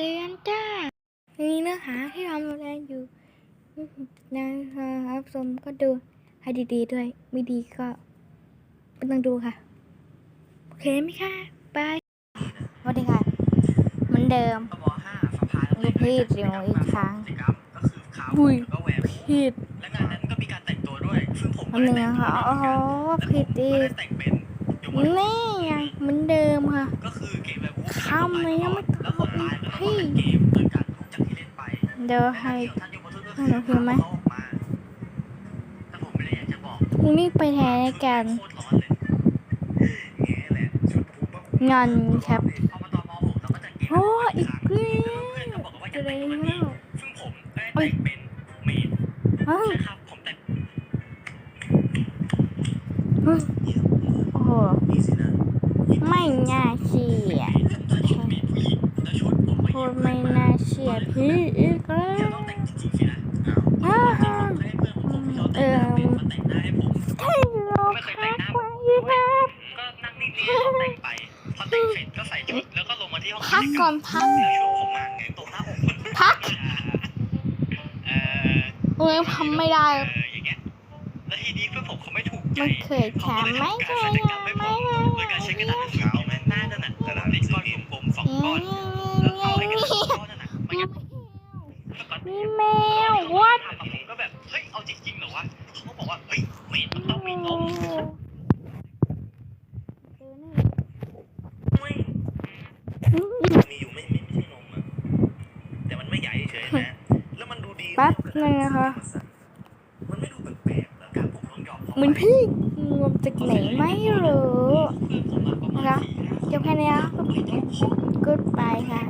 ำเตือนจ้า มีเนื้อหาที่ทำแสดงอยู่นะครับชมก็ดูให้ดีๆด้วย ไม่ดีก็ไม่ต้องดูค่ะ โอเคไหมคะบายสวัสดีค่ะ เหมือนเดิมปวห้าสภาลูกพี่เดี๋ยวอีกครั้งกิจกรรมก็คือขาวอุ้ยแล้วก็แหวนผิดและงานนั้นก็มีการแต่งตัวด้วย ซึ่งผมอันหนึ่งนะคะโอ้โหผิดดีอีไม่กได้แต่งเป็นยกเว้นนี่ไงเหมือนเดิมค่ะก็คือเกมแบบวูฟทำไมยังไม่ แล้วคนตายก็ต้องพี่เดี๋ยวให้ท่าให้หนูพิมพ์ไหมกมาแต่ผมไม่ได้อยากจะบอกพรุ่งนี้ไปแทนกันโคตรเลยแง่แหละชุดผมว่างอนครับโอ้อีกครั้งแล้วเพื่อนก็บอกว่าจะได้แล้วซึ่งผมได้แต่งเป็นเมดอ้าวโอ้โหไม่น่าเชื่อ แต่ชุดเมดผู้หญิงแล้ว ชุดไม่น่าเชื่อพี่อีกแล้เดี๋ยววต้องแต่งจริงๆสินะอ้าวเคยให้เพื่อนของผมที่เขาแต่งหน้าเป็นมาแต่งหน้าให้ผมใช่เราคักไว้ครับก็นั่งนิ่งๆแล้วแต่งไปพอแต่งเสร็จก็ใส่ชุดแล้วก็ลงมาที่ห้องพักก่อนพักแล้วช่วงผมมาไงตรงหน้าอกมันพักเอ่อโอ้ยทำไม่ได้เอออย่างเงี้ยแล้วทีนี้เพื่อนผมเขาไม่ถูกใจไม่เคยแถมไม่เคยไม่เคยโดยการใช้กระดาษขาวแม่หน้านั่นน่ะกระดาษเล็กก้อนกลมๆสองก้อน แล้วเอาไอ้กระดาษก้อนนั่นน่ะมายัดแล้วก็ มีแมววัด ถามผมก็แบบ เฮ้ย เอาจริงๆเหรอวะเขาก็บอกว่า เฮ้ยเมดมันต้องมีนมไม่มีอยู่ไม่ไม่ไม่ใช่นมอะแต่มันไม่ใหญ่เฉยๆนะ แล้วมันดูดี แป๊บนึงนะคะมันไม่ดูแปลกๆแล้วการผมลองหยอกเขาเหมือนพี่งวมจากไหนไม่รู้เพื่อนผมอะประมาณนะคะสี่ห้าคนจบแค่นี้นะเฮ้ย Goodbye ค่ะ